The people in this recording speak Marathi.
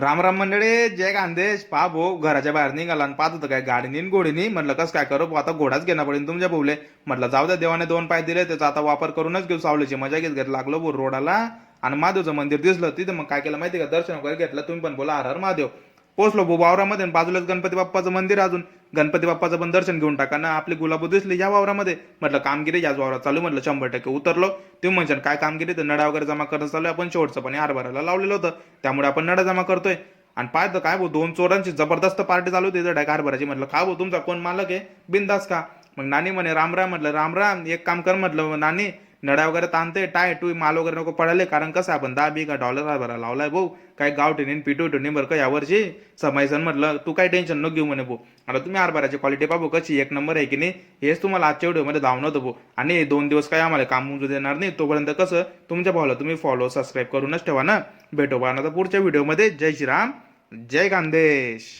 राम राम मंडळी जय गांधेश पा भाऊ घराच्या बाहेर निघाला आणि पाहत होतं काय गाडीनी घोडीनी म्हटलं कसं काय करू आता घोडाच घेणं पडेल तुमच्या भाऊले. म्हटलं जाऊ द्या देवाने दोन पाय दिले त्याचा आता वापर करूनच घेऊ. सावलीची मजा घेत घेत लागलो भाऊ रोडाला. आणि महादेवचं मंदिर दिसलं. तिथं मग काय केलं माहिती का? दर्शन वगैरे घेतलं. तुम्ही पण बोला हर हर महादेव. पोचलो भाऊ वावरामध्ये आणि बाजूलाच गणपती बाप्पाचं मंदिर अजून. गणपती बाप्पाचं पण दर्शन घेऊन टाका. ना आपली गुलाब दिसली या वावरामध्ये. म्हटलं कामगिरी याच वावरात चालू. म्हटलं शंभर टक्के उतरलो. तुम्ही म्हणशाल काय कामगिरी? तर नडा वगैरे जमा करत चालू आपण शेवटचं पण हरभराला लावलेलं होतं. त्यामुळे आपण नडा जमा करतोय. आणि पाहतो काय भाऊ दोन चोरांची जबरदस्त पार्टी चालू होती. डायक हरभराची म्हटलं का भाऊ तुमचा कोण मालक आहे? बिंदास का मग नानी म्हणे राम राम. म्हटलं राम राम. एक काम कर. म्हटलं नानी नड्या वगैरे ताणते टाय टू माल वगैरे नको पडाले कारण कसं आपण दहा बिघा डॉलर हरभरा लावलाय भाऊ. काय गाव टेनीन पिटू टेनी बरं का यावर्षी? समायसन म्हटलं तू काय टेन्शन नको घेऊ म्हणे भाऊ. आता तुम्ही हरभराची क्वालिटी पाहू कशी एक नंबर आहे की नाही हेच तुम्हाला आजच्या व्हिडिओमध्ये धावून होतं भाऊ. आणि दोन दिवस काय आम्हाला काम देणार नाही. तोपर्यंत कसं तुमच्या भावाला तुम्ही फॉलो सबस्क्राईब करूनच ठेवा ना. भेटो बा आता पुढच्या व्हिडिओमध्ये. जय श्रीराम जय खानदेश